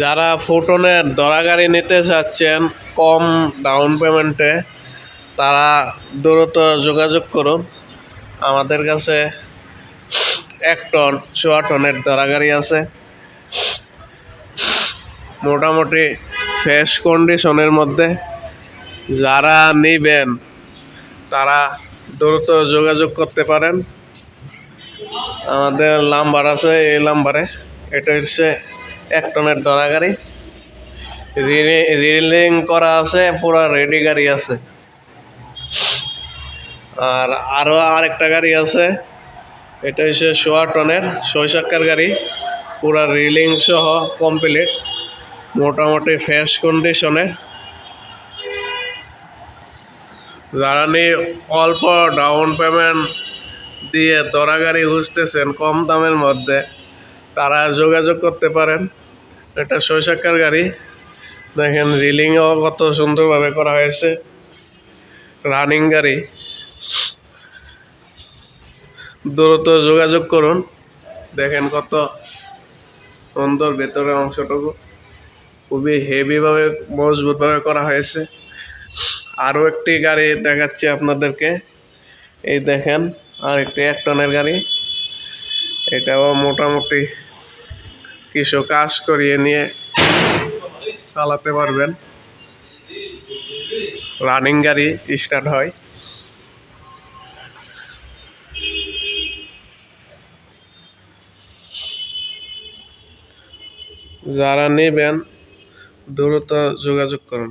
যারা ফুটনের দরা গাড়ি নিতে চাচ্ছেন কম ডাউন পেমেন্টে তারা দ্রুত যোগাযোগ করুন। আমাদের কাছে এক টন সোয়া টনের দরা গাড়ি আছে। মোটামুটি ফ্রেশ কন্ডিশনের মধ্যে যারা নেবেন, তারা দ্রুত যোগাযোগ করতে পারেন। আমাদের নাম্বার আছে, এই নাম্বারে এটা হচ্ছে এক টনের দরা গাড়ি। রিলিং করা আছে, পুরো রেডি গাড়ি আছে। আর আরও আরেকটা গাড়ি আছে, এটা হচ্ছে সোয়া টনের ছয় গাড়ি। পুরো রিলিং সহ কমপ্লিট মোটামুটি ফ্রেশ কন্ডিশনে নিয়ে অল্প ডাউন পেমেন্ট দিয়ে দরা গাড়ি খুঁজতেছেন, কম দামের মধ্যে তারা যোগাযোগ করতে পারেন। এটা ছয় গাড়ি। দেখেন, রিলিংও কত সুন্দরভাবে করা হয়েছে। রানিং গাড়ি। দ্রুত যোগাযোগ করুন। দেখেন কত সুন্দর ভেতরের অংশটুকু। খুবই হেভিভাবে মজবুতভাবে করা হয়েছে। আরও একটি গাড়ি দেখাচ্ছি আপনাদেরকে। এই দেখেন আর একটি এক টনের গাড়ি। এটাও মোটামুটি কিছু কাজ করিয়ে নিয়ে চালাতে পারবেন। রানিং গাড়ি স্টার্ট হয়। যারা নেবেন, দ্রুত যোগাযোগ করুন।